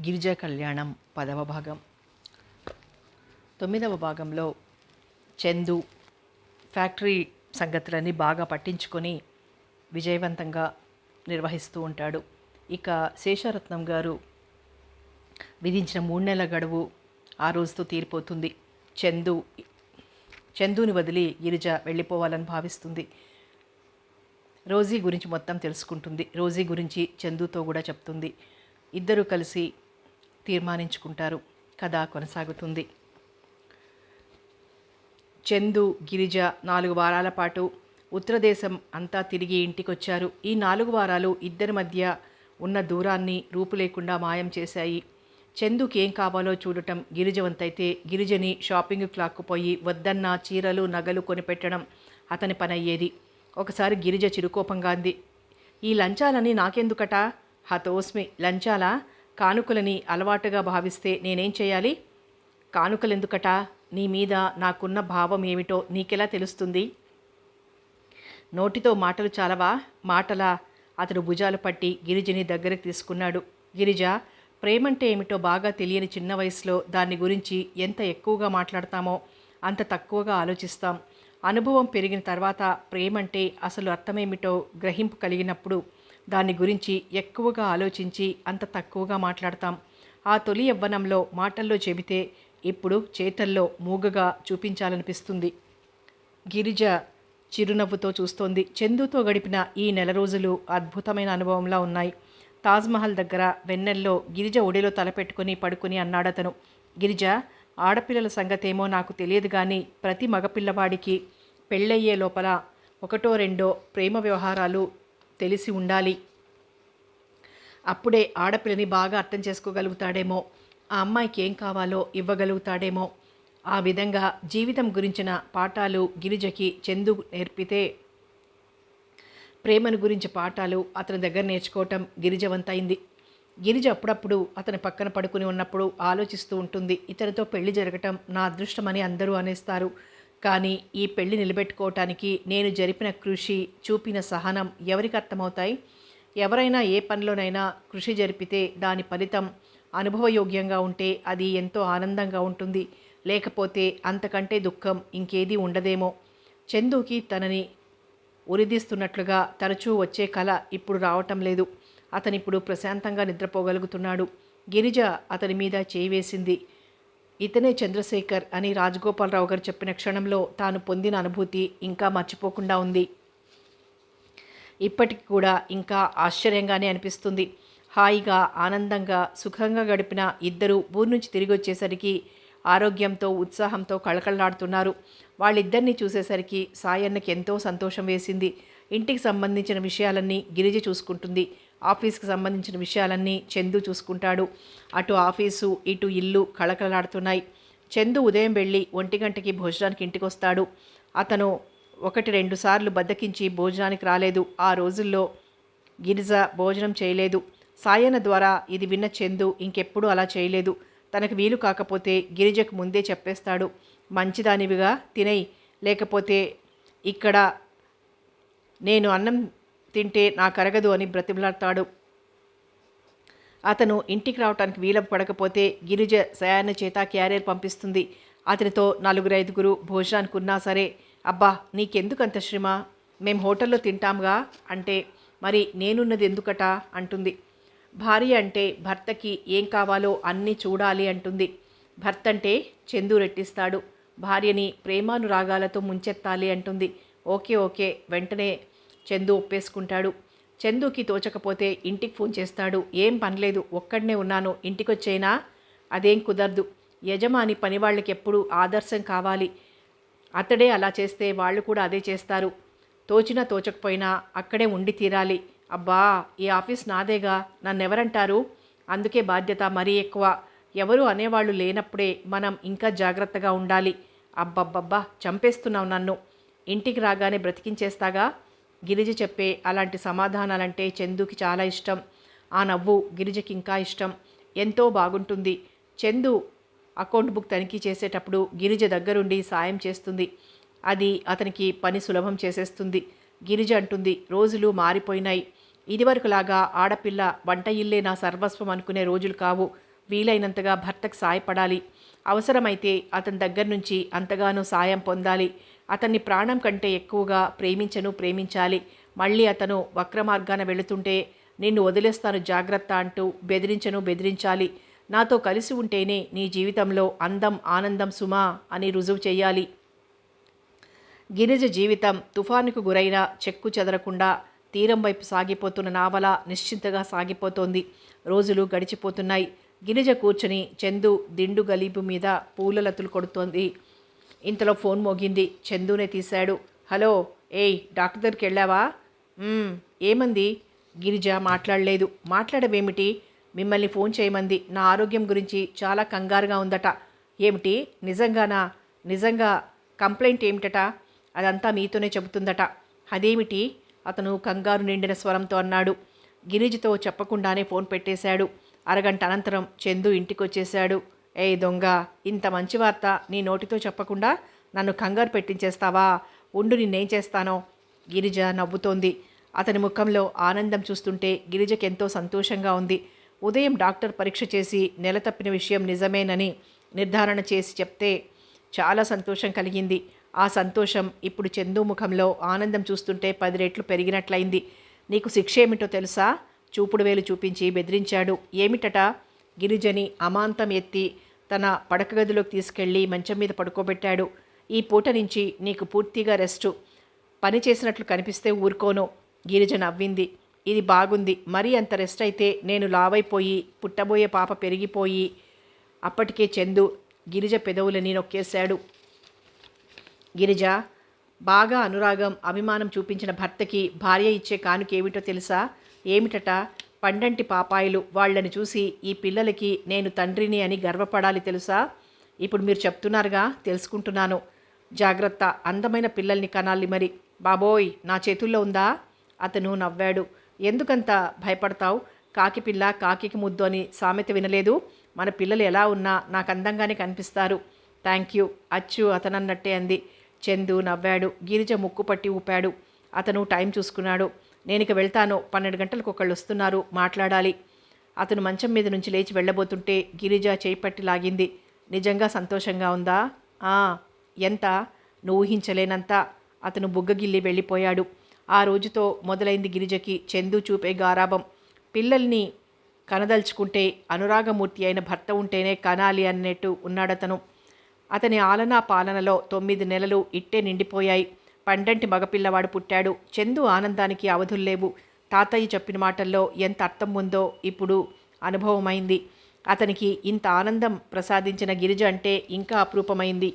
గిరిజా కళ్యాణం పదవ భాగం. తొమ్మిదవ భాగంలో చందు ఫ్యాక్టరీ సంగతులన్నీ బాగా పట్టించుకొని విజయవంతంగా నిర్వహిస్తూ ఉంటాడు. ఇక శేషరత్నం గారు విధించిన మూడు నెలల గడువు ఆ రోజుతో తీరిపోతుంది. చందు చందుని వదిలి గిరిజ వెళ్ళిపోవాలని భావిస్తుంది. రోజీ గురించి మొత్తం తెలుసుకుంటుంది. రోజీ గురించి చందుతో కూడా చెప్తుంది. ఇద్దరు కలిసి తీర్మానించుకుంటారు. కథ కొనసాగుతుంది. చందు గిరిజ నాలుగు వారాల పాటు ఉత్తరదేశం అంతా తిరిగి ఇంటికొచ్చారు. ఈ నాలుగు వారాలు ఇద్దరి మధ్య ఉన్న దూరాన్ని రూపు లేకుండా మాయం చేశాయి. చందుకి ఏం కావాలో చూడటం గిరిజవంతైతే గిరిజని గిరిజని షాపింగ్కి లాక్కుపోయి వద్దన్న చీరలు నగలు కొనిపెట్టడం అతని పని అయ్యేది ఒకసారి గిరిజ చిరుకోపంగా అంది ఈ లంచాలని నాకెందుకట? హతోస్మి లంచాల? కానుకలని అలవాటుగా భావిస్తే నేనేం చేయాలి? కానుకలెందుకట? నీ మీద నాకున్న భావం ఏమిటో నీకెలా తెలుస్తుంది? నోటితో మాటలు చాలవా? మాటల అతడు భుజాలు పట్టి గిరిజని దగ్గరికి తీసుకున్నాడు. గిరిజ ప్రేమంటే ఏమిటో బాగా తెలియని చిన్న వయసులో దాని గురించి ఎంత ఎక్కువగా మాట్లాడతామో అంత తక్కువగా ఆలోచిస్తాం. అనుభవం పెరిగిన తర్వాత ప్రేమంటే అసలు అర్థమేమిటో గ్రహింపు కలిగినప్పుడు దాని గురించి ఎక్కువగా ఆలోచించి అంత తక్కువగా మాట్లాడతాం. ఆ తొలి యవ్వనంలో మాటల్లో చెబితే ఇప్పుడు చేతల్లో మూగగా చూపించాలనిపిస్తుంది. గిరిజ చిరునవ్వుతో చూస్తోంది. చందుతో గడిపిన ఈ నెల రోజులు అద్భుతమైన అనుభవంలా ఉన్నాయి. తాజ్మహల్ దగ్గర వెన్నెల్లో గిరిజ ఒడిలో తలపెట్టుకుని పడుకుని అన్నాడతను. గిరిజ ఆడపిల్లల సంగతేమో నాకు తెలియదు కానీ ప్రతి మగపిల్లవాడికి పెళ్ళయ్యే లోపల ఒకటో రెండో ప్రేమ వ్యవహారాలు తెలిసి ఉండాలి. అప్పుడే ఆడపిల్లని బాగా అర్థం చేసుకోగలుగుతాడేమో. ఆ అమ్మాయికి ఏం కావాలో ఇవ్వగలుగుతాడేమో. ఆ విధంగా జీవితం గురించిన పాఠాలు గిరిజకి చందు నేర్పితే ప్రేమను గురించి పాఠాలు అతని దగ్గర నేర్చుకోవటం గిరిజవంతైంది. గిరిజ అప్పుడప్పుడు అతని పక్కన పడుకుని ఉన్నప్పుడు ఆలోచిస్తూ ఉంటుంది. ఇతనితో పెళ్ళి జరగటం నా అదృష్టమని అందరూ అనేస్తారు. కానీ ఈ పెళ్ళి నిలబెట్టుకోవటానికి నేను జరిపిన కృషి చూపిన సహనం ఎవరికి అర్థమవుతాయి? ఎవరైనా ఏ పనిలోనైనా కృషి జరిపితే దాని ఫలితం అనుభవయోగ్యంగా ఉంటే అది ఎంతో ఆనందంగా ఉంటుంది. లేకపోతే అంతకంటే దుఃఖం ఇంకేదీ ఉండదేమో. చందుకి తనని ఉరిదీస్తున్నట్లుగా తరచూ వచ్చే కళ ఇప్పుడు రావటం లేదు. అతనిప్పుడు ప్రశాంతంగా నిద్రపోగలుగుతున్నాడు. గిరిజ అతని మీద చేయి వేసింది. ఇతనే చంద్రశేఖర్ అని రాజగోపాలరావు గారు చెప్పిన క్షణంలో తాను పొందిన అనుభూతి ఇంకా మర్చిపోకుండా ఉంది. ఇప్పటికి కూడా ఇంకా ఆశ్చర్యంగానే అనిపిస్తుంది. హాయిగా ఆనందంగా సుఖంగా గడిపిన ఇద్దరు ఊరు నుంచి తిరిగి వచ్చేసరికి ఆరోగ్యంతో ఉత్సాహంతో కళకళలాడుతున్నారు. వాళ్ళిద్దరినీ చూసేసరికి సాయన్నకి ఎంతో సంతోషం వేసింది. ఇంటికి సంబంధించిన విషయాలన్నీ గిరిజ చూసుకుంటుంది. ఆఫీస్కి సంబంధించిన విషయాలన్నీ చందు చూసుకుంటాడు. అటు ఆఫీసు ఇటు ఇల్లు కళకళలాడుతున్నాయి. చందు ఉదయం వెళ్ళి ఒంటి గంటకి భోజనానికి ఇంటికి వస్తాడు అతను ఒకటి రెండు సార్లు బద్దకించి భోజనానికి రాలేదు. ఆ రోజుల్లో గిరిజ భోజనం చేయలేదు. సాయన ద్వారా ఇది విన్న చందు ఇంకెప్పుడు అలా చేయలేదు. తనకు వీలు కాకపోతే గిరిజకు ముందే చెప్పేస్తాడు. మంచిదానివిగా తినై లేకపోతే ఇక్కడ నేను అన్నం తింటే నా కరగదు అని బ్రతిమలాడతాడు. అతను ఇంటికి రావటానికి వీలం పడకపోతే గిరిజ శయాన చేత క్యారియర్ పంపిస్తుంది. అతనితో నలుగురు ఐదుగురు భోజనానికి ఉన్నా సరే అబ్బా నీకెందుకు అంత శ్రమ? మేం హోటల్లో తింటాంగా అంటే మరి నేనున్నది ఎందుకట అంటుంది. భార్య అంటే భర్తకి ఏం కావాలో అన్నీ చూడాలి అంటుంది. భర్త అంటే చందు రెట్టిస్తాడు. భార్యని ప్రేమానురాగాలతో ముంచెత్తాలి అంటుంది. Okay okay. వెంటనే చందు ఒప్పేసుకుంటాడు. చందుకి తోచకపోతే ఇంటికి ఫోన్ చేస్తాడు. ఏం పనిలేదు ఒక్కడనే ఉన్నాను ఇంటికొచ్చేనా? అదేం కుదరదు. యజమాని పనివాళ్ళకి ఎప్పుడు ఆదర్శం కావాలి. అతడే అలా చేస్తే వాళ్ళు కూడా అదే చేస్తారు. తోచినా తోచకపోయినా అక్కడే ఉండి తీరాలి. అబ్బా ఈ ఆఫీస్ నాదేగా నన్నెవరంటారు? అందుకే బాధ్యత మరీ ఎక్కువ. ఎవరు అనేవాళ్ళు లేనప్పుడే మనం ఇంకా జాగ్రత్తగా ఉండాలి. అబ్బబ్బబ్బా చంపేస్తున్నావు నన్ను. ఇంటికి రాగానే బ్రతికించేస్తాగా? గిరిజ చెప్పే అలాంటి సమాధానాలంటే చందుకి చాలా ఇష్టం. ఆ నవ్వు గిరిజకి ఇంకా ఇష్టం. ఎంతో బాగుంటుంది. చందు అకౌంట్ బుక్ తనిఖీ చేసేటప్పుడు గిరిజ దగ్గరుండి సాయం చేస్తుంది. అది అతనికి పని సులభం చేసేస్తుంది. గిరిజ అంటుంది రోజులు మారిపోయినాయి. ఇదివరకులాగా ఆడపిల్ల వంట ఇల్లే నా సర్వస్వం అనుకునే రోజులు కావు. వీలైనంతగా భర్తకు సాయపడాలి. అవసరమైతే అతని దగ్గర నుంచి అంతగానో సాయం పొందాలి. అతన్ని ప్రాణం కంటే ఎక్కువగా ప్రేమించను ప్రేమించాలి. మళ్ళీ అతను వక్ర మార్గాన వెళుతుంటే నిన్ను వదిలేస్తాను జాగ్రత్త అంటూ బెదిరించను బెదిరించాలి. నాతో కలిసి ఉంటేనే నీ జీవితంలో అందం ఆనందం సుమా అని రుజువు చేయాలి గిరిజ జీవితం తుఫానుకు గురైన చెక్కు చెదరకుండా తీరం వైపు సాగిపోతున్న నావల నిశ్చింతగా సాగిపోతోంది. రోజులు గడిచిపోతున్నాయి. గిరిజ కూర్చుని చందు దిండు గలీబు మీద పూలలతులు కొడుతోంది. ఇంతలో ఫోన్ మోగింది. చందునే తీశాడు. హలో ఏయ్ డాక్టర్ దగ్గరికి వెళ్ళావా? ఏమంది? గిరిజ మాట్లాడలేదు. మాట్లాడవేమిటి? మిమ్మల్ని ఫోన్ చేయమంది. నా ఆరోగ్యం గురించి చాలా కంగారుగా ఉందట. ఏమిటి? నిజంగానా? నిజంగా కంప్లైంట్ ఏమిటట? అదంతా మీతోనే చెబుతుందట. అదేమిటి? అతను కంగారు నిండిన స్వరంతో అన్నాడు. గిరిజతో చెప్పకుండానే ఫోన్ పెట్టేశాడు. అరగంట అనంతరం చందు ఇంటికొచ్చేశాడు. ఏ దొంగ ఇంత మంచి వార్త నీ నోటితో చెప్పకుండా నన్ను కంగారు పెట్టించేస్తావా? ఉండు నిన్నేం చేస్తానో? గిరిజ నవ్వుతోంది. అతని ముఖంలో ఆనందం చూస్తుంటే గిరిజకెంతో సంతోషంగా ఉంది. ఉదయం డాక్టర్ పరీక్ష చేసి నెల తప్పిన విషయం నిజమేనని నిర్ధారణ చేసి చెప్తే చాలా సంతోషం కలిగింది. ఆ సంతోషం ఇప్పుడు చందు ముఖంలో ఆనందం చూస్తుంటే పది రెట్లు పెరిగినట్లయింది. నీకు శిక్ష ఏమిటో తెలుసా? చూపుడు వేలు చూపించి బెదిరించాడు. ఏమిటట? గిరిజని అమాంతం ఎత్తి తన పడక గదిలోకి తీసుకెళ్ళి మంచం మీద పడుకోబెట్టాడు. ఈ పూట నుంచి నీకు పూర్తిగా రెస్టు. పని చేసినట్లు కనిపిస్తే ఊరుకోను గిరిజ నవ్వింది. ఇది బాగుంది మరీ అంత రెస్ట్ అయితే నేను లావైపోయి పుట్టబోయే పాప పెరిగిపోయి అప్పటికే చందు గిరిజ పెదవులని నొక్కేశాడు. గిరిజ బాగా అనురాగం అభిమానం చూపించిన భర్తకి భార్య ఇచ్చే కానుకేమిటో తెలుసా? ఏమిటట? పండంటి పాపాయిలు వాళ్ళని చూసి ఈ పిల్లలకి నేను తండ్రిని అని గర్వపడాలి తెలుసా? ఇప్పుడు మీరు చెప్తున్నారుగా తెలుసుకుంటున్నాను. జాగ్రత్త అందమైన పిల్లల్ని కనాలి మరి. బాబోయ్ నా చేతుల్లో ఉందా? అతను నవ్వాడు. ఎందుకంత భయపడతావు? కాకి పిల్ల కాకికి ముద్దు అని సామెత వినలేదు. మన పిల్లలు ఎలా ఉన్నా నాకు అందంగానే కనిపిస్తారు. Thank you. అచ్చు అతనన్నట్టే అంది. చందు నవ్వాడు. గిరిజ ముక్కు పట్టి ఊపాడు. అతను టైం చూసుకున్నాడు. నేను ఇక వెళ్తాను పన్నెండు గంటలకు ఒకళ్ళు వస్తున్నారు మాట్లాడాలి. అతను మంచం మీద నుంచి లేచి వెళ్ళబోతుంటే గిరిజ చేపట్టి లాగింది. నిజంగా సంతోషంగా ఉందా? "ఆ, ఎంత? నువ్వు ఊహించలేనంత. అతను బుగ్గగిల్లి వెళ్ళిపోయాడు. ఆ రోజుతో మొదలైంది గిరిజకి చందు చూపే గారాభం. పిల్లల్ని కనదలుచుకుంటే అనురాగమూర్తి అయిన భర్త ఉంటేనే కనాలి అన్నట్టు ఉన్నాడతను. అతని ఆలనా పాలనలో తొమ్మిది నెలలు ఇట్టే నిండిపోయాయి. పండంటి మగపిల్లవాడు పుట్టాడు. చందు ఆనందానికి అవధుల్లేవు తాతయ్య చెప్పిన మాటల్లో ఎంత అర్థం ఉందో ఇప్పుడు అనుభవమైంది. అతనికి ఇంత ఆనందం ప్రసాదించిన గిరిజ అంటే ఇంకా అపురూపమైంది.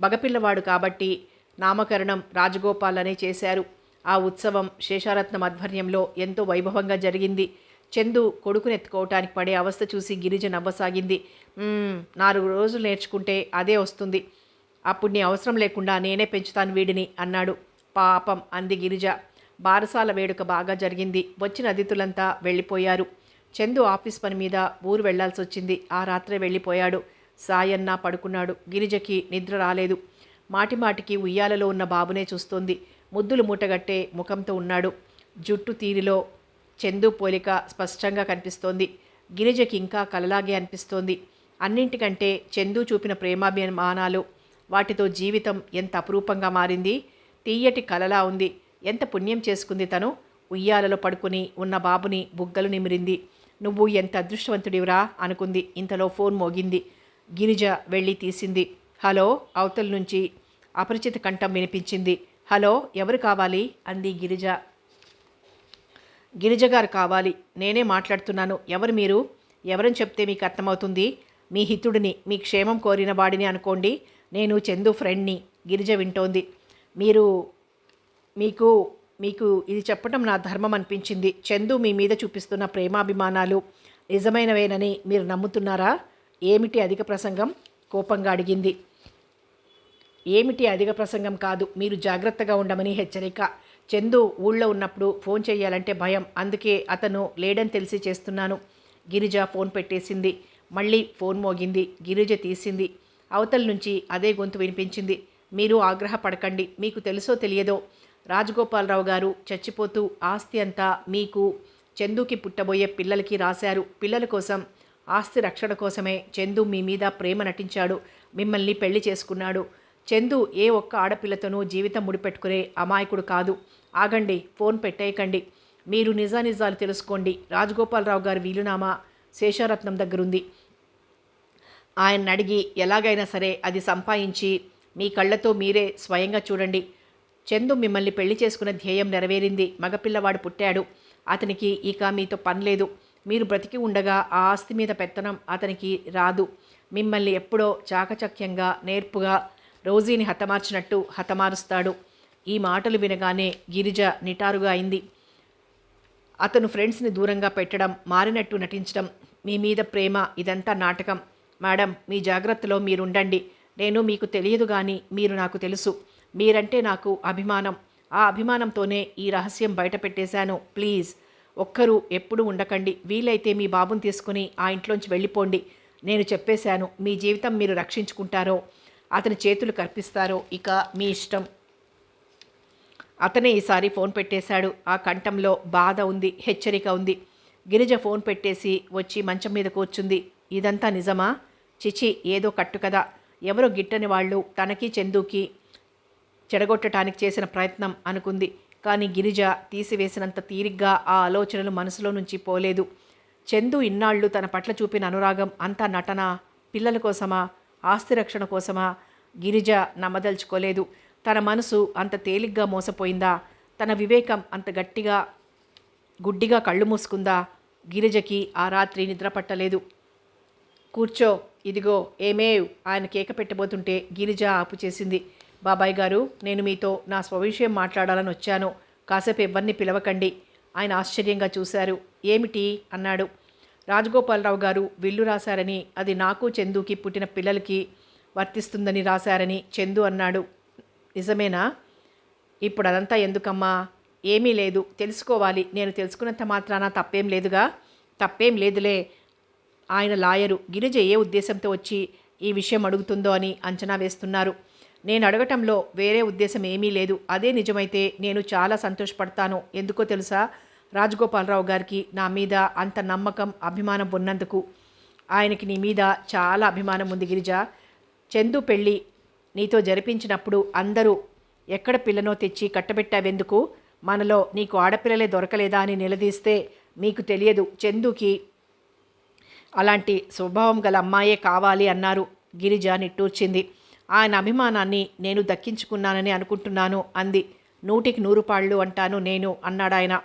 మగపిల్లవాడు కాబట్టి నామకరణం రాజగోపాల్ అనే చేశారు. ఆ ఉత్సవం శేషారత్నం ఆధ్వర్యంలో ఎంతో వైభవంగా జరిగింది. చందు కొడుకుని ఎత్తుకోవటానికి పడే అవస్థ చూసి గిరిజ నవ్వసాగింది. నాలుగు రోజులు నేర్చుకుంటే అదే వస్తుంది. అప్పుడు నీ అవసరం లేకుండా నేనే పెంచుతాను వీడిని అన్నాడు. పాపం అంది గిరిజ. బారసాల వేడుక బాగా జరిగింది. వచ్చిన అతిథులంతా వెళ్ళిపోయారు. చందు ఆఫీస్ పని మీద ఊరు వెళ్ళాల్సి వచ్చింది. ఆ రాత్రే వెళ్ళిపోయాడు. సాయన్న పడుకున్నాడు. గిరిజకి నిద్ర రాలేదు. మాటిమాటికి ఉయ్యాలలో ఉన్న బాబునే చూస్తోంది. ముద్దులు మూటగట్టే ముఖంతో ఉన్నాడు. జుట్టు తీరిలో చందు పోలిక స్పష్టంగా కనిపిస్తోంది. గిరిజకి ఇంకా కలలాగే అనిపిస్తోంది. అన్నింటికంటే చందు చూపిన ప్రేమాభిమానాలు వాటితో జీవితం ఎంత అపురూపంగా మారింది? తీయటి కలలా ఉంది. ఎంత పుణ్యం చేసుకుంది తను? ఉయ్యాలలో పడుకుని ఉన్న బాబుని బుగ్గలు నిమిరింది. నువ్వు ఎంత అదృష్టవంతుడివిరా? అనుకుంది. ఇంతలో ఫోన్ మోగింది. గిరిజ వెళ్ళి తీసింది. హలో? అవతల నుంచి అపరిచిత కంఠం వినిపించింది. హలో? ఎవరు కావాలి? అంది గిరిజ. గిరిజ గారు కావాలి. నేనే మాట్లాడుతున్నాను. ఎవరు మీరు? ఎవరని చెప్తే మీకు అర్థమవుతుంది? మీ హితుడిని మీ క్షేమం కోరిన వాడిని అనుకోండి. నేను చందు ఫ్రెండ్ని. గిరిజ వింటోంది. మీరు మీకు మీకు ఇది చెప్పడం నా ధర్మం అనిపించింది. చందు మీ మీద చూపిస్తున్న ప్రేమాభిమానాలు నిజమైనవేనని మీరు నమ్ముతున్నారా? ఏమిటి అధిక ప్రసంగం? కోపంగా అడిగింది. ఏమిటి అధిక ప్రసంగం కాదు. మీరు జాగ్రత్తగా ఉండమని హెచ్చరిక. చందు ఊళ్ళో ఉన్నప్పుడు ఫోన్ చేయాలంటే భయం. అందుకే అతను లేడని తెలిసి చేస్తున్నాను. గిరిజ ఫోన్ పెట్టేసింది. మళ్ళీ ఫోన్ మోగింది. గిరిజ తీసింది. అవతల నుంచి అదే గొంతు వినిపించింది. మీరు ఆగ్రహపడకండి. మీకు తెలుసో తెలియదో? రాజగోపాలరావు గారు చచ్చిపోతూ ఆస్తి అంతా మీకు చందుకి పుట్టబోయే పిల్లలకి రాశారు. పిల్లల కోసం ఆస్తి రక్షణ కోసమే చందు మీ మీద ప్రేమ నటించాడు. మిమ్మల్ని పెళ్ళి చేసుకున్నాడు. చందు ఏ ఒక్క ఆడపిల్లతోనూ జీవితం ముడిపెట్టుకునే అమాయకుడు కాదు. ఆగండి ఫోన్ పెట్టేయకండి. మీరు నిజానిజాలు తెలుసుకోండి. రాజగోపాలరావు గారి వీలునామా శేషారత్నం దగ్గరుంది. ఆయన అడిగి ఎలాగైనా సరే అది సంపాదించి మీ కళ్ళతో మీరే స్వయంగా చూడండి. చందు మిమ్మల్ని పెళ్ళి చేసుకున్న ధ్యేయం నెరవేరింది. మగపిల్లవాడు పుట్టాడు. అతనికి ఇక మీతో పని లేదు. మీరు బ్రతికి ఉండగా ఆ ఆస్తి మీద పెత్తనం అతనికి రాదు. మిమ్మల్ని ఎప్పుడో చాకచక్యంగా నేర్పుగా రోజీని హతమార్చినట్టు హతమారుస్తాడు. ఈ మాటలు వినగానే గిరిజ నిటారుగా అయింది. అతను ఫ్రెండ్స్ని దూరంగా పెట్టడం మారినట్టు నటించడం మీ మీద ప్రేమ ఇదంతా నాటకం. మేడం మీ జాగ్రత్తలో మీరుండండి. నేను మీకు తెలియదు కానీ మీరు నాకు తెలుసు. మీరంటే నాకు అభిమానం. ఆ అభిమానంతోనే ఈ రహస్యం బయట పెట్టేశాను ప్లీజ్ ఒక్కరూ ఎప్పుడు ఉండకండి. వీలైతే మీ బాబుని తీసుకుని ఆ ఇంట్లోంచి వెళ్ళిపోండి. నేను చెప్పేశాను మీ జీవితం మీరు రక్షించుకుంటారో అతని చేతులు కర్పిస్తారో ఇక మీ ఇష్టం. అతనే ఈసారి ఫోన్ పెట్టేశాడు. ఆ కంఠంలో బాధ ఉంది హెచ్చరిక ఉంది. గిరిజ ఫోన్ పెట్టేసి వచ్చి మంచం మీద కూర్చుంది. ఇదంతా నిజమా? చిచి ఏదో కట్టు కదా ఎవరో గిట్టని వాళ్ళు తనకి చందుకి చెడగొట్టడానికి చేసిన ప్రయత్నం అనుకుంది. కానీ గిరిజ తీసివేసినంత తీరిగ్గా ఆ ఆలోచనలు మనసులో నుంచి పోలేదు. చందు ఇన్నాళ్ళు తన పట్ల చూపిన అనురాగం అంతా నటన పిల్లల కోసమా ఆస్తి రక్షణ కోసమా గిరిజ నమ్మదలుచుకోలేదు. తన మనసు అంత తేలిగ్గా మోసపోయిందా? తన వివేకం అంత గట్టిగా గుడ్డిగా కళ్ళు మూసుకుందా? గిరిజకి ఆ రాత్రి నిద్రపట్టలేదు కూర్చో ఇదిగో ఏమేవ్? ఆయన కేక పెట్టబోతుంటే గిరిజ ఆపు చేసింది బాబాయ్ గారు నేను మీతో నా స్వవిషయం మాట్లాడాలని వచ్చాను. కాసేపు ఎవరిని పిలవకండి. ఆయన ఆశ్చర్యంగా చూశారు. ఏమిటి? అన్నాడు. రాజగోపాలరావు గారు విల్లు రాశారని అది నాకు చందుకి పుట్టిన పిల్లలకి వర్తిస్తుందని రాశారని చందు అన్నాడు. నిజమేనా? ఇప్పుడు అదంతా ఎందుకమ్మా? ఏమీ లేదు. తెలుసుకోవాలి. నేను తెలుసుకున్నంత మాత్రాన తప్పేం లేదుగా? తప్పేం లేదులే. ఆయన లాయరు గిరిజ ఏ ఉద్దేశంతో వచ్చి ఈ విషయం అడుగుతుందో అని అంచనా వేస్తున్నారు. నేను అడగటంలో వేరే ఉద్దేశం ఏమీ లేదు. అదే నిజమైతే నేను చాలా సంతోషపడతాను. ఎందుకో తెలుసా? రాజగోపాలరావు గారికి నా మీద అంత నమ్మకం అభిమానం ఉన్నందుకు. ఆయనకి నీ మీద చాలా అభిమానం ఉంది గిరిజ. చందు పెళ్ళి నీతో జరిపించినప్పుడు అందరూ ఎక్కడ పిల్లనో తెచ్చి కట్టబెట్టావెందుకు? మనలో నీకు ఆడపిల్లలే దొరకలేదా అని నిలదీస్తే మీకు తెలియదు. చందుకి అలాంటి స్వభావం గల అమ్మాయే కావాలి అన్నారు. గిరిజ నిట్టూర్చింది. ఆయన అభిమానాన్ని నేను దక్కించుకున్నానని అనుకుంటున్నాను అంది. నూటికి నూరు పాళ్ళు అంటాను నేను అన్నాడాయన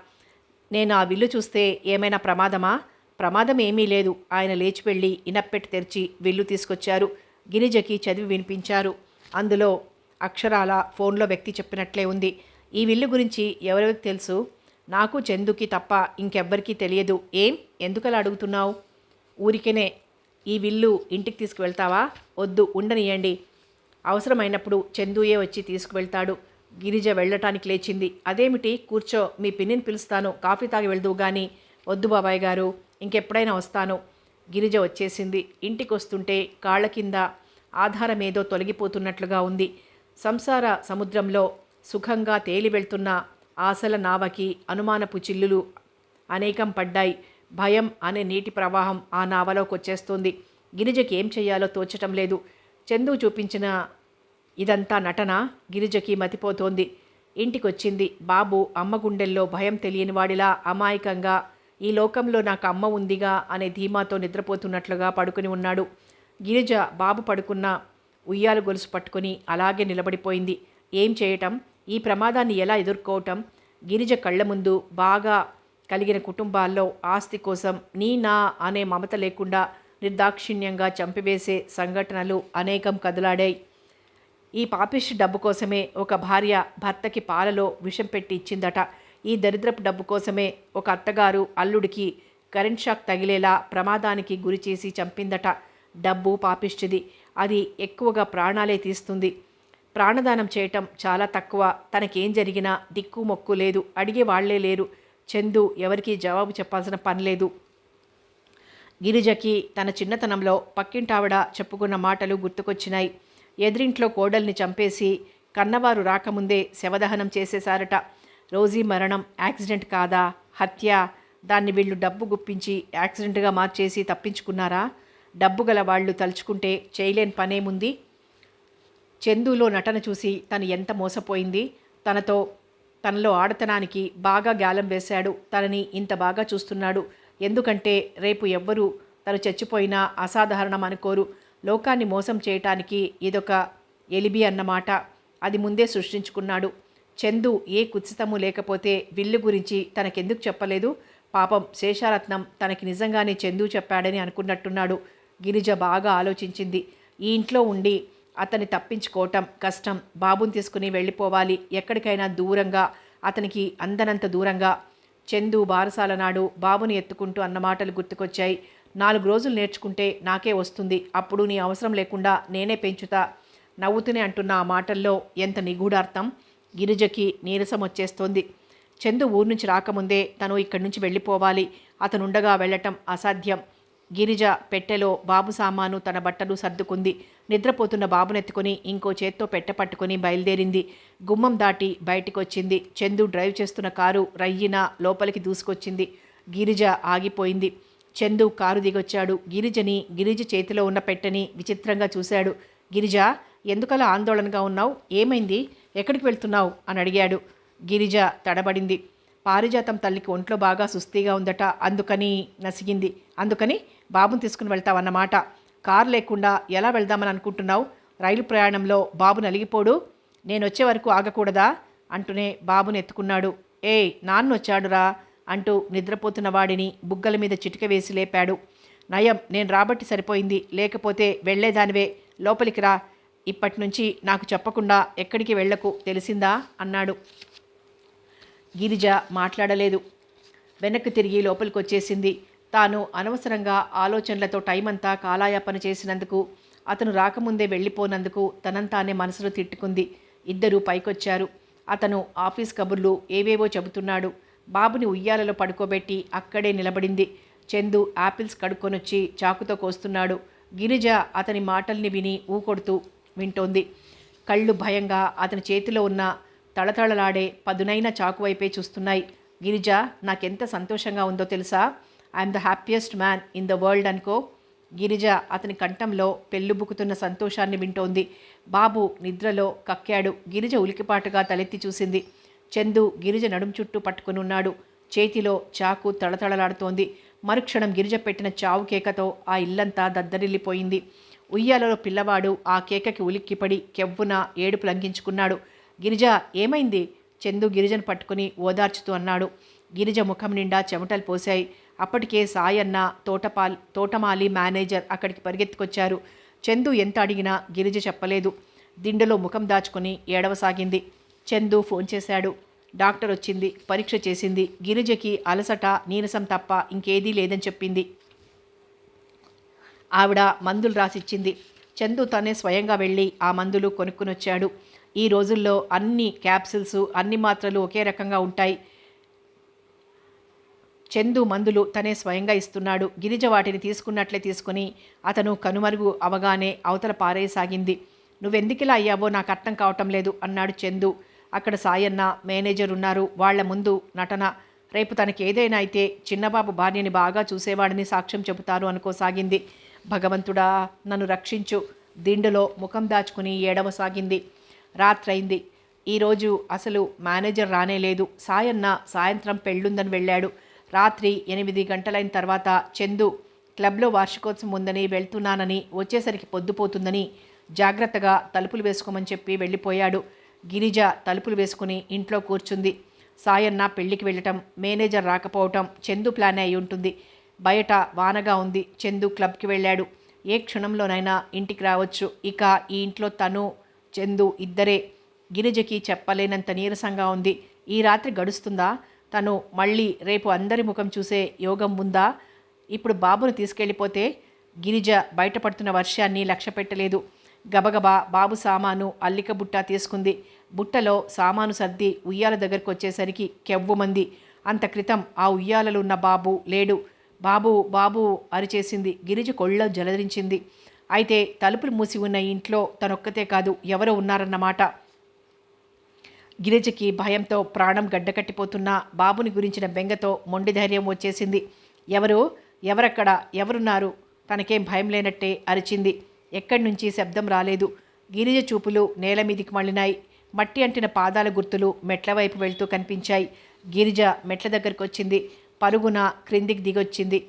నేను ఆ విల్లు చూస్తే ఏమైనా ప్రమాదమా? ప్రమాదం ఏమీ లేదు. ఆయన లేచి వెళ్ళి ఇనప్పెట్టి తెరిచి విల్లు తీసుకొచ్చారు. గిరిజకి చదివి వినిపించారు. అందులో అక్షరాల ఫోన్లో వ్యక్తి చెప్పినట్లే ఉంది. ఈ విల్లు గురించి ఎవరెవరికి తెలుసు? నాకు చందుకి తప్ప ఇంకెవ్వరికీ తెలియదు. ఏం? ఎందుకలా అడుగుతున్నావు? ఊరికేనే ఈ విల్లు ఇంటికి తీసుకువెళ్తావా? వద్దు ఉండనియండి. అవసరమైనప్పుడు చందుయే వచ్చి తీసుకువెళ్తాడు. గిరిజ వెళ్ళటానికి లేచింది. అదేమిటి? కూర్చో మీ పిన్నిని పిలుస్తాను. కాఫీ తాగి వెళ్దువు కానీ వద్దు బాబాయ్ గారు ఇంకెప్పుడైనా వస్తాను. గిరిజ వచ్చేసింది. ఇంటికి వస్తుంటే కాళ్ళ కింద ఆధారం ఏదో తొలగిపోతున్నట్లుగా ఉంది. సంసార సముద్రంలో సుఖంగా తేలి వెళ్తున్న ఆశల నావకి అనుమానపు చిల్లులు అనేకం పడ్డాయి. భయం అనే నీటి ప్రవాహం ఆ నావలోకి వచ్చేస్తుంది. గిరిజకి ఏం చేయాలో తోచటం లేదు. చందు చూపించిన ఇదంతా నటన గిరిజకి మతిపోతోంది. ఇంటికొచ్చింది బాబు అమ్మ గుండెల్లో భయం తెలియని వాడిలా అమాయకంగా ఈ లోకంలో నాకు అమ్మ ఉందిగా అనే ధీమాతో నిద్రపోతున్నట్లుగా పడుకుని ఉన్నాడు. గిరిజ బాబు పడుకున్న ఉయ్యాలు గొలుసు పట్టుకుని అలాగే నిలబడిపోయింది. ఏం చేయటం? ఈ ప్రమాదాన్ని ఎలా ఎదుర్కోవటం? గిరిజ కళ్ళ ముందు బాగా కలిగిన కుటుంబాల్లో ఆస్తి కోసం నీ నా అనే మమత లేకుండా నిర్దాక్షిణ్యంగా చంపివేసే సంఘటనలు అనేకం కదలాడాయి. ఈ పాపిష్టి డబ్బు కోసమే ఒక భార్య భర్తకి పాలలో విషం పెట్టి ఇచ్చిందట. ఈ దరిద్రపు డబ్బు కోసమే ఒక అత్తగారు అల్లుడికి కరెంట్ షాక్ తగిలేలా ప్రమాదానికి గురి చేసి చంపిందట. డబ్బు పాపిష్టిది. అది ఎక్కువగా ప్రాణాలే తీస్తుంది. ప్రాణదానం చేయటం చాలా తక్కువ. తనకేం జరిగినా దిక్కు మొక్కు లేదు. అడిగే వాళ్ళే లేరు. చందు ఎవరికీ జవాబు చెప్పాల్సిన పని లేదు. గిరిజకి తన చిన్నతనంలో పక్కింటావిడ చెప్పుకున్న మాటలు గుర్తుకొచ్చినాయి. ఎదిరింట్లో కోడల్ని చంపేసి కన్నవారు రాకముందే శవదహనం చేసేశారట. రోజీ మరణం యాక్సిడెంట్ కాదా హత్య దాన్ని వీళ్ళు డబ్బు గుప్పించి యాక్సిడెంట్గా మార్చేసి తప్పించుకున్నారా? డబ్బు గల వాళ్ళు తలుచుకుంటే చేయలేని పనేముంది? చందులో నటన చూసి తను ఎంత మోసపోయింది? తనతో తనలో ఆడతనానికి బాగా గాలం వేశాడు. తనని ఇంత బాగా చూస్తున్నాడు. ఎందుకంటే రేపు ఎవ్వరూ తను చచ్చిపోయినా అసాధారణం అనుకోరు. లోకాన్ని మోసం చేయటానికి ఇదొక ఎలిబి అన్నమాట. అది ముందే సృష్టించుకున్నాడు. చందు ఏ కుత్సితము లేకపోతే విల్లు గురించి తనకెందుకు చెప్పలేదు? పాపం శేషారత్నం తనకి నిజంగానే చందు చెప్పాడని అనుకున్నట్టున్నాడు. గిరిజ బాగా ఆలోచించింది. ఈ ఇంట్లో ఉండి అతన్ని తప్పించుకోవటం కష్టం. బాబుని తీసుకుని వెళ్ళిపోవాలి. ఎక్కడికైనా దూరంగా అతనికి అందనంత దూరంగా. చందు బారసాల నాడు బాబుని ఎత్తుకుంటూ అన్న మాటలు గుర్తుకొచ్చాయి. నాలుగు రోజులు నేర్చుకుంటే నాకే వస్తుంది. అప్పుడు నీ అవసరం లేకుండా నేనే పెంచుతా. నవ్వుతూనే అంటున్న ఆ మాటల్లో ఎంత నిగూఢార్థం? గిరిజకి నీరసం వచ్చేస్తోంది. చందు ఊరు నుంచి రాకముందే తను ఇక్కడి నుంచి వెళ్ళిపోవాలి. అతనుండగా వెళ్ళటం అసాధ్యం. గిరిజ పెట్టెలో బాబు సామాను తన బట్టలు సర్దుకుంది. నిద్రపోతున్న బాబునెత్తుకుని ఇంకో చేత్తో పెట్టె పట్టుకుని బయలుదేరింది. గుమ్మం దాటి బయటికొచ్చింది. చందు డ్రైవ్ చేస్తున్న కారు రయ్యిన లోపలికి దూసుకొచ్చింది. గిరిజ ఆగిపోయింది. చందు కారు దిగొచ్చాడు. గిరిజని గిరిజ చేతిలో ఉన్న పెట్టెని విచిత్రంగా చూశాడు. గిరిజ ఎందుకలా ఆందోళనగా ఉన్నావు? ఏమైంది? ఎక్కడికి వెళ్తున్నావు? అని అడిగాడు. గిరిజ తడబడింది. పారిజాతం తల్లికి ఒంట్లో బాగా సుస్థిగా ఉందట. అందుకని నసిగింది. అందుకని బాబుని తీసుకుని వెళ్తావన్నమాట కారు లేకుండా ఎలా వెళ్దామని అనుకుంటున్నావు? రైలు ప్రయాణంలో బాబు నలిగిపోడు. నేను వచ్చే వరకు ఆగకూడదా? అంటూనే బాబుని ఎత్తుకున్నాడు. ఏయ్ నాన్న వచ్చాడురా అంటూ నిద్రపోతున్న వాడిని బుగ్గల మీద చిటిక వేసి లేపాడు. నయం నేను రాబట్టి సరిపోయింది. లేకపోతే వెళ్ళేదానివే. లోపలికి రా. ఇప్పటి నుంచి నాకు చెప్పకుండా ఎక్కడికి వెళ్ళకు తెలిసిందా? అన్నాడు. గిరిజ మాట్లాడలేదు. వెనక్కి తిరిగి లోపలికి వచ్చేసింది తాను అనవసరంగా ఆలోచనలతో టైం అంతా కాలాయాపన చేసినందుకు అతను రాకముందే వెళ్ళిపోనందుకు తనంతానే మనసులో తిట్టుకుంది. ఇద్దరూ పైకొచ్చారు. అతను ఆఫీస్ కబుర్లు ఏవేవో చెబుతున్నాడు. బాబుని ఉయ్యాలలో పడుకోబెట్టి అక్కడే నిలబడింది. చందు యాపిల్స్ కడుక్కొనొచ్చి చాకుతో కోస్తున్నాడు. గిరిజ అతని మాటల్ని విని ఊకొడుతూ వింటోంది. కళ్ళు భయంగా అతని చేతిలో ఉన్న తళతళలాడే పదునైన చాకు వైపే చూస్తున్నాయి. గిరిజ నాకెంత సంతోషంగా ఉందో తెలుసా? I'm the happiest man in the world అనుకో. గిరిజ అతని కంఠంలో పెళ్ళుబుకుతున్న సంతోషాన్ని వింటోంది. బాబు నిద్రలో కక్కాడు. గిరిజ ఉలికిపాటుగా తలెత్తి చూసింది. చందు గిరిజ నడుం చుట్టూ పట్టుకుని ఉన్నాడు. చేతిలో చాకు తళతళలాడుతోంది. మరుక్షణం గిరిజ పెట్టిన చావు కేకతో ఆ ఇల్లంతా దద్దరిల్లిపోయింది. ఉయ్యాలలో పిల్లవాడు ఆ కేకకి ఉలిక్కిపడి కెవ్వున ఏడుపు లంఘించుకున్నాడు. గిరిజ ఏమైంది? చందు గిరిజను పట్టుకుని ఓదార్చుతూ అన్నాడు. గిరిజ ముఖం నిండా చెమటలు పోశాయి. అప్పటికే సాయన్న తోటపాల్ తోటమాలి మేనేజర్ అక్కడికి పరిగెత్తుకొచ్చారు. చందు ఎంత అడిగినా గిరిజ చెప్పలేదు. దిండలో ముఖం దాచుకుని ఏడవసాగింది. చందు ఫోన్ చేశాడు. డాక్టర్ వచ్చింది పరీక్ష చేసింది. గిరిజకి అలసట నీరసం తప్ప ఇంకేదీ లేదని చెప్పింది. ఆవిడ మందులు రాసిచ్చింది. చందు తనే స్వయంగా వెళ్ళి ఆ మందులు కొనుక్కునొచ్చాడు. ఈ రోజుల్లో అన్ని క్యాప్సిల్స్ అన్ని మాత్రలు ఒకే రకంగా ఉంటాయి. చందు మందులు తనే స్వయంగా ఇస్తున్నాడు. గిరిజ వాటిని తీసుకున్నట్లే తీసుకుని అతను కనుమరుగు అవగానే అవతల పారేయసాగింది నువ్వెందుకిలా అయ్యావో నాకు అర్థం కావటం లేదు అన్నాడు చందు. అక్కడ సాయన్న మేనేజర్ ఉన్నారు. వాళ్ళ ముందు నటన. రేపు తనకి ఏదైనా అయితే చిన్నబాబు భార్యని బాగా చూసేవాడని సాక్ష్యం చెబుతారు అనుకోసాగింది భగవంతుడా నన్ను రక్షించు. దిండులో ముఖం దాచుకుని ఏడవసాగింది రాత్రైంది ఈరోజు అసలు మేనేజర్ రానే లేదు సాయన్న సాయంత్రం పెళ్ళుందని వెళ్ళాడు. రాత్రి ఎనిమిది గంటలైన తర్వాత చందు క్లబ్లో వార్షికోత్సవం ఉందని వెళ్తున్నానని వచ్చేసరికి పొద్దుపోతుందని జాగ్రత్తగా తలుపులు వేసుకోమని చెప్పి వెళ్ళిపోయాడు. గిరిజ తలుపులు వేసుకుని ఇంట్లో కూర్చుంది. సాయన్న పెళ్ళికి వెళ్ళటం మేనేజర్ రాకపోవటం చందు ప్లాన్ అయి ఉంటుంది. బయట వానగా ఉంది. చందు క్లబ్కి వెళ్ళాడు. ఏ క్షణంలోనైనా ఇంటికి రావచ్చు. ఇక ఈ ఇంట్లో తను చందు ఇద్దరే. గిరిజకి చెప్పలేనంత నీరసంగా ఉంది. ఈ రాత్రి గడుస్తుందా? తను మళ్ళీ రేపు అందరి ముఖం చూసే యోగం ఉందా? ఇప్పుడు బాబును తీసుకెళ్ళిపోతే గిరిజ బయటపడుతున్న వర్షాన్ని లక్ష్య పెట్టలేదు. గబగబా బాబు సామాను అల్లిక బుట్ట తీసుకుంది. బుట్టలో సామాను సర్ది ఉయ్యాల దగ్గరకు వచ్చేసరికి కెవ్వుమంది అంత క్రితం ఆ ఉయ్యాలలో ఉన్న బాబు లేడు. బాబు బాబు అరిచేసింది. గిరిజ కొళ్ళ జలదరించింది. అయితే తలుపులు మూసి ఉన్న ఇంట్లో తనొక్కతే కాదు ఎవరో ఉన్నారన్నమాట. గిరిజకి భయంతో ప్రాణం గడ్డకట్టిపోతున్న బాబుని గురించిన బెంగతో మొండి ధైర్యం వచ్చేసింది. ఎవరు? ఎవరక్కడ? ఎవరున్నారు? తనకేం భయం లేనట్టే అరిచింది. ఎక్కడి నుంచి శబ్దం రాలేదు. గిరిజ చూపులు నేల మీదికి మళ్ళినాయి. మట్టి అంటిన పాదాల గుర్తులు మెట్ల వైపు వెళ్తూ కనిపించాయి. గిరిజ మెట్ల దగ్గరికి వచ్చింది. పరుగున క్రిందికి దిగొచ్చింది.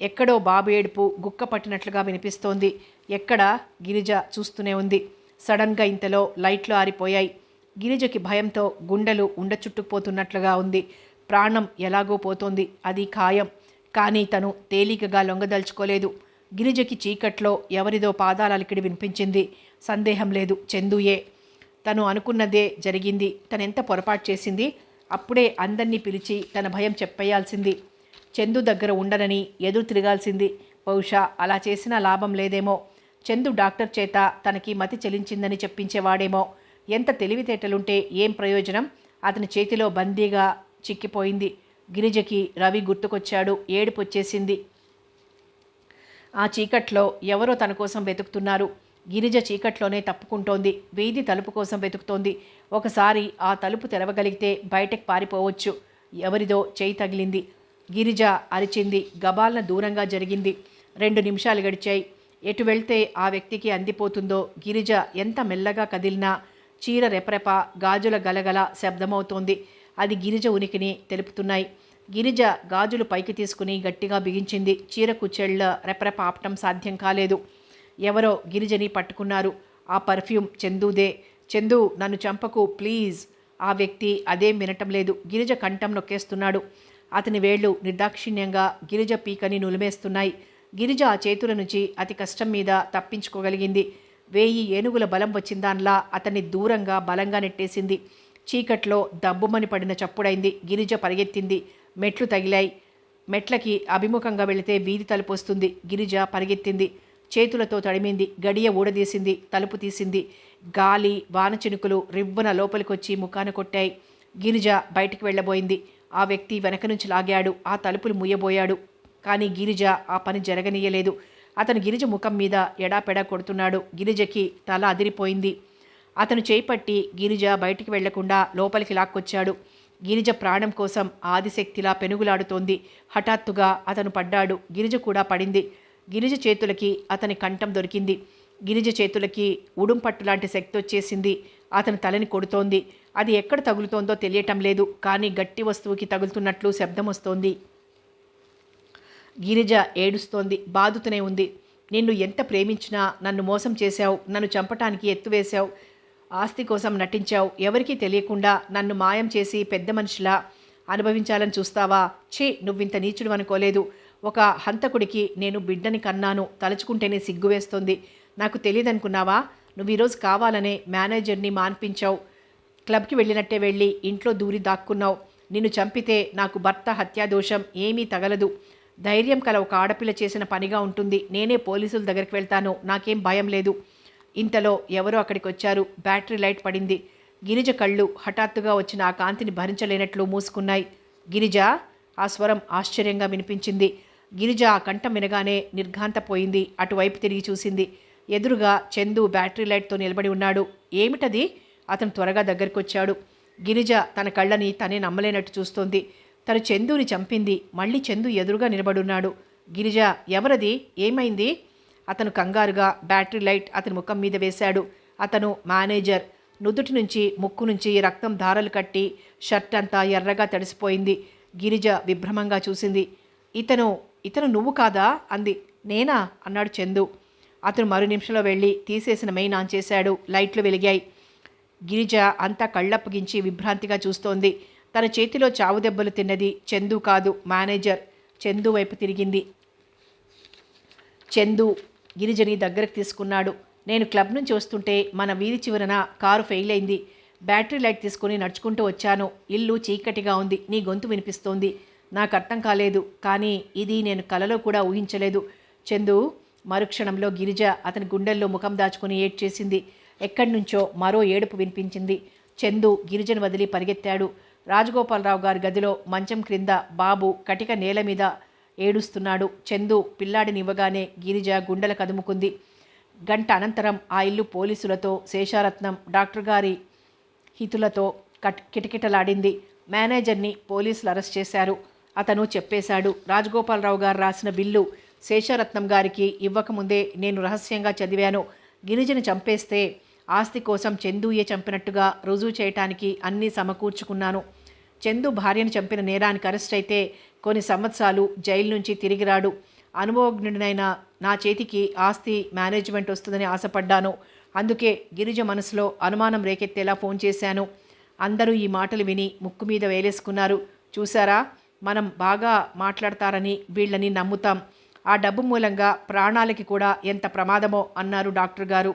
ఎక్కడో బాబు ఏడుపు గుక్క పట్టినట్లుగా వినిపిస్తోంది. ఎక్కడ? గిరిజ చూస్తూనే ఉంది. సడన్గా ఇంతలో లైట్లు ఆరిపోయాయి. గిరిజకి భయంతో గుండెలు ఉండ చుట్టుకుపోతున్నట్లుగా ఉంది. ప్రాణం ఎలాగో పోతోంది. అది ఖాయం. కానీ తను తేలికగా లొంగదలుచుకోలేదు. గిరిజకి చీకట్లో ఎవరిదో పాదాల అలికిడి వినిపించింది. సందేహం లేదు. చందుయే. తను అనుకున్నదే జరిగింది. తనెంత పొరపాటు చేసింది? అప్పుడే అందరినీ పిలిచి తన భయం చెప్పేయాల్సింది. చందు దగ్గర ఉండనని ఎదురు తిరగాల్సింది. బహుశా అలా చేసినా లాభం లేదేమో. చందు డాక్టర్ చేత తనకి మతి చెలించిందని చెప్పించేవాడేమో. ఎంత తెలివితేటలుంటే ఏం ప్రయోజనం? అతని చేతిలో బందీగా చిక్కిపోయింది. గిరిజకి రవి గుర్తుకొచ్చాడు. ఏడుపు వచ్చేసింది ఆ చీకట్లో ఎవరో తన కోసం వెతుకుతున్నారు. గిరిజ చీకట్లోనే తప్పుకుంటోంది. వీధి తలుపు కోసం వెతుకుతోంది. ఒకసారి ఆ తలుపు తెరవగలిగితే బయటకు పారిపోవచ్చు. ఎవరిదో చేయి తగిలింది. గిరిజ అరిచింది. గబాల్న దూరంగా జరిగింది. రెండు నిమిషాలు గడిచాయి. ఎటు వెళ్తే ఆ వ్యక్తికి అందిపోతుందో గిరిజ ఎంత మెల్లగా కదిలినా చీర రెపరెప గాజుల గలగల శబ్దమవుతోంది. అది గిరిజ ఉనికిని తెలుపుతున్నాయి. గిరిజ గాజులు పైకి తీసుకుని గట్టిగా బిగించింది. చీర కుచ్చెళ్ళ రెపరెప ఆపటం సాధ్యం కాలేదు. ఎవరో గిరిజని పట్టుకున్నారు. ఆ పర్ఫ్యూమ్ చందుదే. చందు నన్ను చంపకు ప్లీజ్. ఆ వ్యక్తి అదేం వినటం లేదు. గిరిజ కంఠం నొక్కేస్తున్నాడు. అతని వేళ్ళు నిర్దాక్షిణ్యంగా గిరిజ పీకని నులిమేస్తున్నాయి. గిరిజ ఆ చేతుల నుంచి అతి కష్టం మీద తప్పించుకోగలిగింది. వేయి ఏనుగుల బలం వచ్చిందాన్లా అతన్ని దూరంగా బలంగా నెట్టేసింది. చీకట్లో దబ్బుమని పడిన చప్పుడైంది. గిరిజ పరిగెత్తింది. మెట్లు తగిలాయి. మెట్లకి అభిముఖంగా వెళితే వీధి తలుపు వస్తుంది. గిరిజ పరిగెత్తింది. చేతులతో తడిమింది. గడియ ఊడదీసింది. తలుపు తీసింది. గాలి వాన చినుకులు రివ్వున లోపలికొచ్చి ముఖాన కొట్టాయి. గిరిజ బయటికి వెళ్ళబోయింది. ఆ వ్యక్తి వెనక నుంచి లాగాడు. ఆ తలుపులు ముయ్యబోయాడు కానీ గిరిజ ఆ పని జరగనీయలేదు. అతను గిరిజ ముఖం మీద ఎడాపెడా కొడుతున్నాడు. గిరిజకి తల అదిరిపోయింది. అతను చేపట్టి గిరిజ బయటికి వెళ్ళకుండా లోపలికి లాక్కొచ్చాడు. గిరిజ ప్రాణం కోసం ఆదిశక్తిలా పెనుగులాడుతోంది. హఠాత్తుగా అతను పడ్డాడు. గిరిజ కూడా పడింది. గిరిజ చేతులకి అతని కంఠం దొరికింది. గిరిజ చేతులకి ఉడుంపట్టు లాంటి శక్తి వచ్చేసింది. అతని తలని కొడుతోంది. అది ఎక్కడ తగులుతోందో తెలియటం లేదు. కానీ గట్టి వస్తువుకి తగులుతున్నట్లు శబ్దం వస్తోంది. గిరిజ ఏడుస్తోంది బాధుతూనే ఉంది. నిన్ను ఎంత ప్రేమించినా నన్ను మోసం చేశావు నన్ను చంపటానికి ఎత్తువేశావు ఆస్తి కోసం నటించావు. ఎవరికీ తెలియకుండా నన్ను మాయం చేసి పెద్ద మనిషిలా అనుభవించాలని చూస్తావా? ఛీ నువ్వింత నీచుడు అనుకోలేదు. ఒక హంతకుడికి నేను బిడ్డని కన్నాను తలుచుకుంటేనే సిగ్గువేస్తోంది. నాకు తెలియదనుకున్నావా? నువ్వు ఈరోజు కావాలనే మేనేజర్ని మాన్పించావు. క్లబ్కి వెళ్ళినట్టే వెళ్ళి ఇంట్లో దూరి దాక్కున్నావు. నిన్ను చంపితే నాకు భర్త హత్యాదోషం ఏమీ తగలదు. ధైర్యం కల ఒక ఆడపిల్ల చేసిన పనిగా ఉంటుంది. నేనే పోలీసుల దగ్గరికి వెళ్తాను. నాకేం భయం లేదు. ఇంతలో ఎవరో అక్కడికి వచ్చారు. బ్యాటరీ లైట్ పడింది. గిరిజ కళ్ళు హఠాత్తుగా వచ్చిన ఆ కాంతిని భరించలేనట్లు మూసుకున్నాయి. గిరిజ! ఆ స్వరం ఆశ్చర్యంగా వినిపించింది. గిరిజ ఆ కంఠం వినగానే నిర్ఘాంతపోయింది. అటువైపు తిరిగి చూసింది. ఎదురుగా చందు బ్యాటరీ లైట్తో నిలబడి ఉన్నాడు. ఏమిటది? అతను త్వరగా దగ్గరికి వచ్చాడు గిరిజ తన కళ్ళని తనే నమ్మలేనట్టు చూస్తోంది. తను చందుని చంపింది. మళ్ళీ చందు ఎదురుగా నిలబడున్నాడు. గిరిజ ఎవరది? ఏమైంది? అతను కంగారుగా బ్యాటరీ లైట్ అతని ముఖం మీద వేశాడు. అతను మేనేజర్. నుదుటి నుంచి ముక్కు నుంచి రక్తం ధారలు కట్టి షర్ట్ అంతా ఎర్రగా తడిసిపోయింది. గిరిజ విభ్రమంగా చూసింది. ఇతను ఇతను నువ్వు కాదా? అంది. నేనా? అన్నాడు చందు. అతను మరు నిమిషంలో వెళ్ళి తీసేసిన మెయిన్ ఆన్ చేశాడు. లైట్లు వెలిగాయి. గిరిజ అంతా కళ్ళప్పగించి విభ్రాంతిగా చూస్తోంది. తన చేతిలో చావు దెబ్బలు తిన్నది చందు కాదు మేనేజర్. చందు వైపు తిరిగింది. చందు గిరిజని దగ్గరకు తీసుకున్నాడు. నేను క్లబ్ నుంచి వస్తుంటే మన వీధి చివరన కారు ఫెయిల్ అయింది. బ్యాటరీ లైట్ తీసుకుని నడుచుకుంటూ వచ్చాను. ఇల్లు చీకటిగా ఉంది. నీ గొంతు వినిపిస్తోంది. నాకు అర్థం కాలేదు. కానీ ఇది నేను కలలో కూడా ఊహించలేదు. చందు మరుక్షణంలో గిరిజ అతని గుండెల్లో ముఖం దాచుకుని ఏడ్చేసింది ఎక్కడి నుంచో మరో ఏడుపు వినిపించింది. చందు గిరిజను వదిలి పరిగెత్తాడు. రాజగోపాలరావు గారి గదిలో మంచం క్రింద బాబు కటిక నేల మీద ఏడుస్తున్నాడు. చందు పిల్లాడినివ్వగానే గిరిజ గుండెల కదుముకుంది. గంట అనంతరం ఆ ఇల్లు పోలీసులతో శేషారత్నం డాక్టర్ గారి హితులతో కట్ కిటకిటలాడింది. మేనేజర్ని పోలీసులు అరెస్ట్ చేశారు. అతను చెప్పేశాడు రాజగోపాలరావు గారు రాసిన బిల్లు శేషరత్నం గారికి ఇవ్వకముందే నేను రహస్యంగా చదివాను. గిరిజను చంపేస్తే ఆస్తి కోసం చందుయే చంపినట్టుగా రుజువు చేయటానికి అన్నీ సమకూర్చుకున్నాను. చందు భార్యను చంపిన నేరానికి అరెస్ట్ అయితే కొన్ని సంవత్సరాలు జైలు నుంచి తిరిగి రాడు. అనుభవజ్ఞుడినైన నా చేతికి ఆస్తి మేనేజ్మెంట్ వస్తుందని ఆశపడ్డాను. అందుకే గిరిజ మనసులో అనుమానం రేకెత్తేలా ఫోన్ చేశాను. అందరూ ఈ మాటలు విని ముక్కు మీద వేలేసుకున్నారు. చూసారా మనం బాగా మాట్లాడతారని వీళ్ళని నమ్ముతాం. ఆ డబ్బు మూలంగా ప్రాణాలకి కూడా ఎంత ప్రమాదమో అన్నారు డాక్టర్ గారు.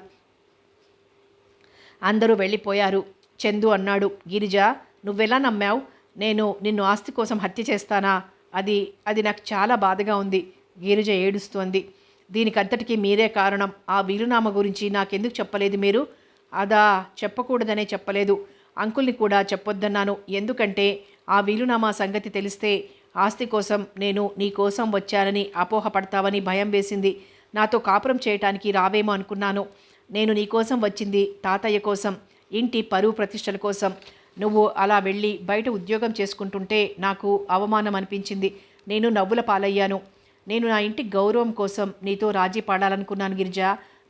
అందరూ వెళ్ళిపోయారు. చందు అన్నాడు గిరిజ నువ్వెలా నమ్మావు? నేను నిన్ను ఆస్తి కోసం హత్య చేస్తానా? అది అది నాకు చాలా బాధగా ఉంది గిరిజ ఏడుస్తోంది. దీనికంతటికీ మీరే కారణం. ఆ వీలునామా గురించి నాకెందుకు చెప్పలేదు మీరు? అదా చెప్పకూడదనే చెప్పలేదు. అంకుల్ని కూడా చెప్పొద్దన్నాను. ఎందుకంటే ఆ వీలునామా సంగతి తెలిస్తే ఆస్తి కోసం నేను నీ కోసం వచ్చానని అపోహపడతావని భయం వేసింది. నాతో కాపురం చేయటానికి రావేమో అనుకున్నాను. నేను నీకోసం వచ్చింది తాతయ్య కోసం ఇంటి పరువు ప్రతిష్టల కోసం. నువ్వు అలా వెళ్ళి బయట ఉద్యోగం చేసుకుంటుంటే నాకు అవమానం అనిపించింది. నేను నవ్వుల పాలయ్యాను. నేను నా ఇంటి గౌరవం కోసం నీతో రాజీ పడాలనుకున్నాను గిరిజ.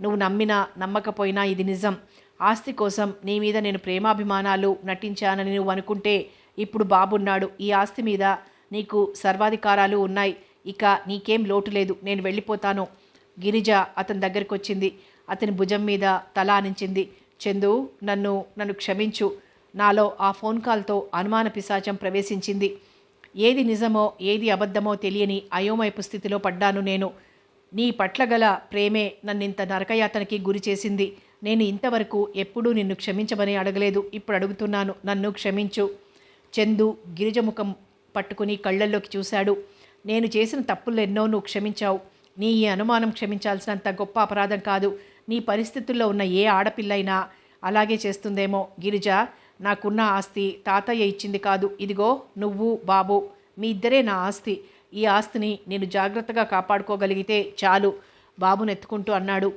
నువ్వు నమ్మినా నమ్మకపోయినా ఇది నిజం. ఆస్తి కోసం నీ మీద నేను ప్రేమాభిమానాలు నటించానని నువ్వు అనుకుంటే ఇప్పుడు బాబున్నాడు. ఈ ఆస్తి మీద నీకు సర్వాధికారాలు ఉన్నాయి. ఇక నీకేం లోటు లేదు. నేను వెళ్ళిపోతాను. గిరిజ అతని దగ్గరికి వచ్చింది అతని భుజం మీద తల అనించింది చందు నన్ను నన్ను క్షమించు. నాలో ఆ ఫోన్ కాల్తో అనుమాన పిశాచం ప్రవేశించింది. ఏది నిజమో ఏది అబద్ధమో తెలియని అయోమయపు స్థితిలో పడ్డాను నేను. నీ పట్ల గల ప్రేమే నన్నింత నరకయాతనకి గురి చేసింది. నేను ఇంతవరకు ఎప్పుడూ నిన్ను క్షమించమని అడగలేదు. ఇప్పుడు అడుగుతున్నాను నన్ను క్షమించు. చందు గిరిజముఖం పట్టుకుని కళ్ళల్లోకి చూశాడు. నేను చేసిన తప్పులు ఎన్నో నువ్వు క్షమించావు. నీ ఈ అనుమానం క్షమించాల్సినంత గొప్ప అపరాధం కాదు. నీ పరిస్థితుల్లో ఉన్న ఏ ఆడపిల్లైనా అలాగే చేస్తుందేమో. గిరిజ నాకున్న ఆస్తి తాతయ్య ఇచ్చింది కాదు. ఇదిగో నువ్వు బాబు మీ ఇద్దరే నా ఆస్తి. ఈ ఆస్తిని నేను జాగ్రత్తగా కాపాడుకోగలిగితే చాలు బాబునెత్తుకుంటూ అన్నాడు.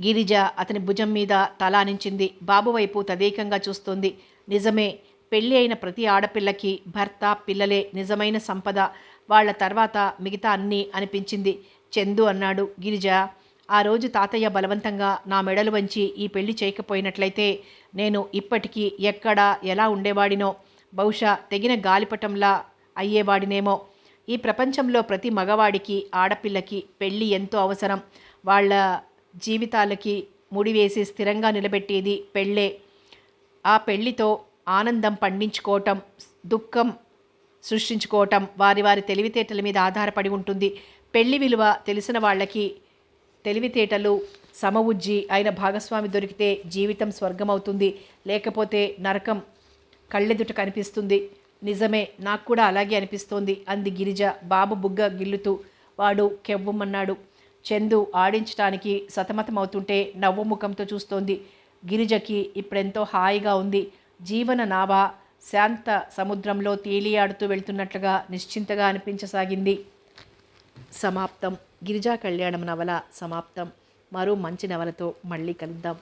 గిరిజ అతని భుజం మీద తలానించింది బాబు వైపు తదేకంగా చూస్తోంది. నిజమే పెళ్ళి అయిన ప్రతి ఆడపిల్లకి భర్త పిల్లలే నిజమైన సంపద. వాళ్ళ తర్వాత మిగతా అన్నీ అనిపించింది. చందు అన్నాడు. గిరిజ ఆ రోజు తాతయ్య బలవంతంగా నా మెడలు వంచి ఈ పెళ్ళి చేయకపోయినట్లయితే నేను ఇప్పటికీ ఎక్కడ ఎలా ఉండేవాడినో బహుశా తెగిన గాలిపటంలా అయ్యేవాడినేమో. ఈ ప్రపంచంలో ప్రతి మగవాడికి ఆడపిల్లకి పెళ్ళి ఎంతో అవసరం. వాళ్ళ జీవితాలకి ముడివేసి స్థిరంగా నిలబెట్టేది పెళ్ళే. ఆ పెళ్ళితో ఆనందం పండించుకోవటం దుఃఖం సృష్టించుకోవటం వారి వారి తెలివితేటల మీద ఆధారపడి ఉంటుంది. పెళ్ళి విలువ తెలిసిన వాళ్ళకి తెలివితేటలు సమవుజ్జి అయిన భాగస్వామి దొరికితే జీవితం స్వర్గం అవుతుంది లేకపోతే నరకం కళ్ళెదుట కనిపిస్తుంది. నిజమే నాకు కూడా అలాగే అనిపిస్తోంది అంది గిరిజ బాబు బుగ్గ గిల్లుతూ. వాడు కెవ్వమన్నాడు. చందు ఆడించటానికి సతమతమవుతుంటే నవ్వు ముఖంతో చూస్తోంది. గిరిజకి ఇప్పుడెంతో హాయిగా ఉంది. జీవన నావ శాంత సముద్రంలో తేలియాడుతూ వెళ్తున్నట్లుగా నిశ్చింతగా అనిపించసాగింది. సమాప్తం. గిరిజా కళ్యాణం నవల సమాప్తం. మరో మంచి నవలతో మళ్ళీ కలుద్దాం.